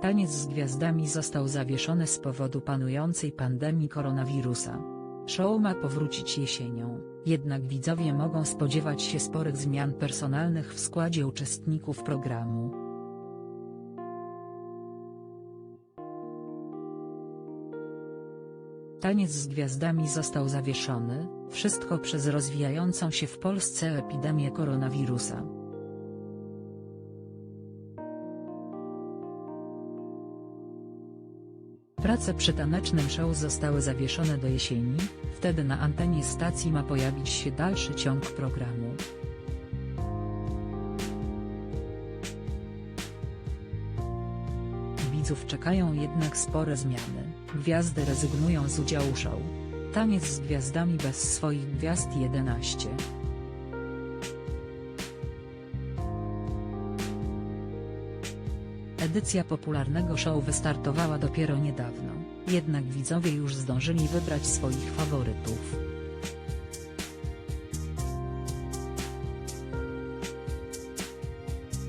Taniec z gwiazdami został zawieszony z powodu panującej pandemii koronawirusa. Show ma powrócić jesienią, jednak widzowie mogą spodziewać się sporych zmian personalnych w składzie uczestników programu. Taniec z gwiazdami został zawieszony, wszystko przez rozwijającą się w Polsce epidemię koronawirusa. Prace przy tanecznym show zostały zawieszone do jesieni, wtedy na antenie stacji ma pojawić się dalszy ciąg programu. Widzów czekają jednak spore zmiany, gwiazdy rezygnują z udziału show. Taniec z gwiazdami bez swoich gwiazd 11. Edycja popularnego show wystartowała dopiero niedawno, jednak widzowie już zdążyli wybrać swoich faworytów.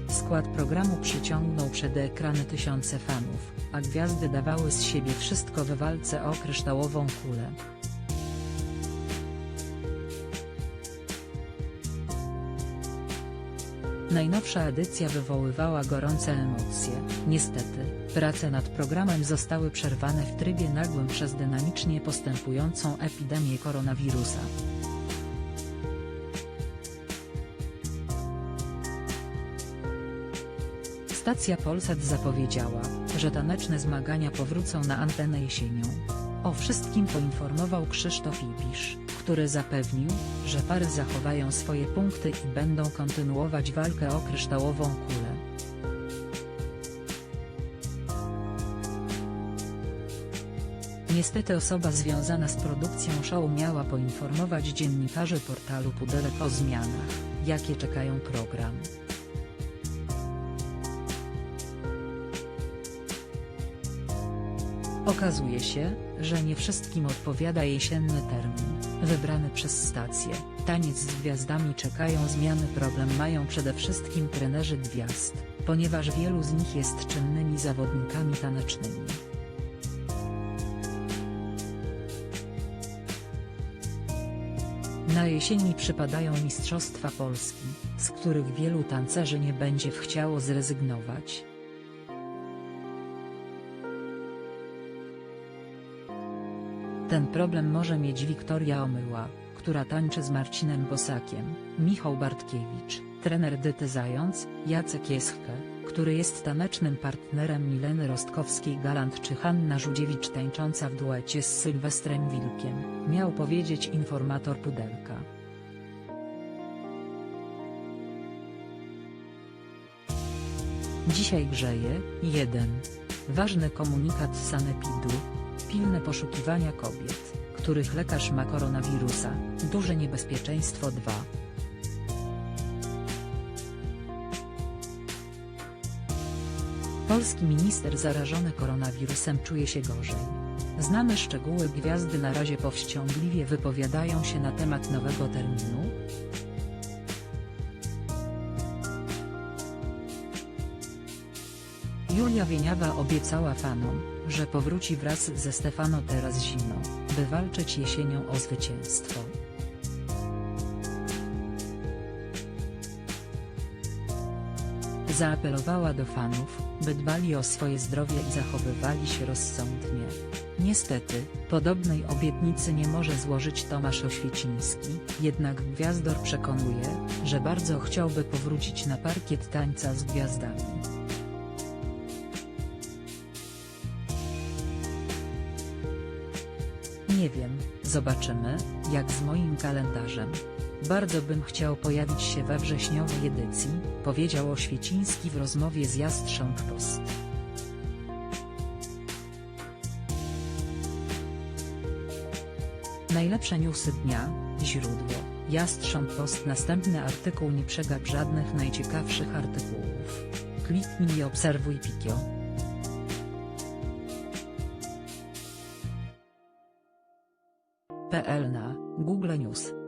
Skład programu przyciągnął przed ekrany tysiące fanów, a gwiazdy dawały z siebie wszystko w walce o kryształową kulę. Najnowsza edycja wywoływała gorące emocje. Niestety, prace nad programem zostały przerwane w trybie nagłym przez dynamicznie postępującą epidemię koronawirusa. Stacja Polsat zapowiedziała, że taneczne zmagania powrócą na antenę jesienią. O wszystkim poinformował Krzysztof Ibisz, który zapewnił, że pary zachowają swoje punkty i będą kontynuować walkę o kryształową kulę. Niestety osoba związana z produkcją show miała poinformować dziennikarzy portalu Pudelek o zmianach, jakie czekają program. Okazuje się, że nie wszystkim odpowiada jesienny termin, wybrany przez stację. Taniec z gwiazdami czekają zmiany problem mają przede wszystkim trenerzy gwiazd, ponieważ wielu z nich jest czynnymi zawodnikami tanecznymi. Na jesieni przypadają Mistrzostwa Polski, z których wielu tancerzy nie będzie chciało zrezygnować. Ten problem może mieć Wiktoria Omyła, która tańczy z Marcinem Bosakiem, Michał Bartkiewicz, trener Dyty Zając, Jacek Jeschke, który jest tanecznym partnerem Mileny Rostkowskiej-Galant czy Hanna Żudziewicz tańcząca w duecie z Sylwestrem Wilkiem, miał powiedzieć informator Pudelka. Dzisiaj grzeje, 1. Ważny komunikat z Sanepidu. Pilne poszukiwania kobiet, których lekarz ma koronawirusa, duże niebezpieczeństwo 2. Polski minister zarażony koronawirusem czuje się gorzej. Znamy szczegóły gwiazdy na razie powściągliwie wypowiadają się na temat nowego terminu, Julia Wieniawa obiecała fanom, że powróci wraz ze Stefano teraz zimą, by walczyć jesienią o zwycięstwo. Zaapelowała do fanów, by dbali o swoje zdrowie i zachowywali się rozsądnie. Niestety, podobnej obietnicy nie może złożyć Tomasz Oświeciński, jednak Gwiazdor przekonuje, że bardzo chciałby powrócić na parkiet tańca z gwiazdami. Nie wiem, zobaczymy, jak z moim kalendarzem. Bardzo bym chciał pojawić się we wrześniowej edycji, powiedział Oświeciński w rozmowie z Jastrząb Post. Najlepsze newsy dnia, źródło, Jastrząb Post Następny artykuł nie przegap żadnych najciekawszych artykułów. Kliknij i obserwuj Pikio. PL na Google News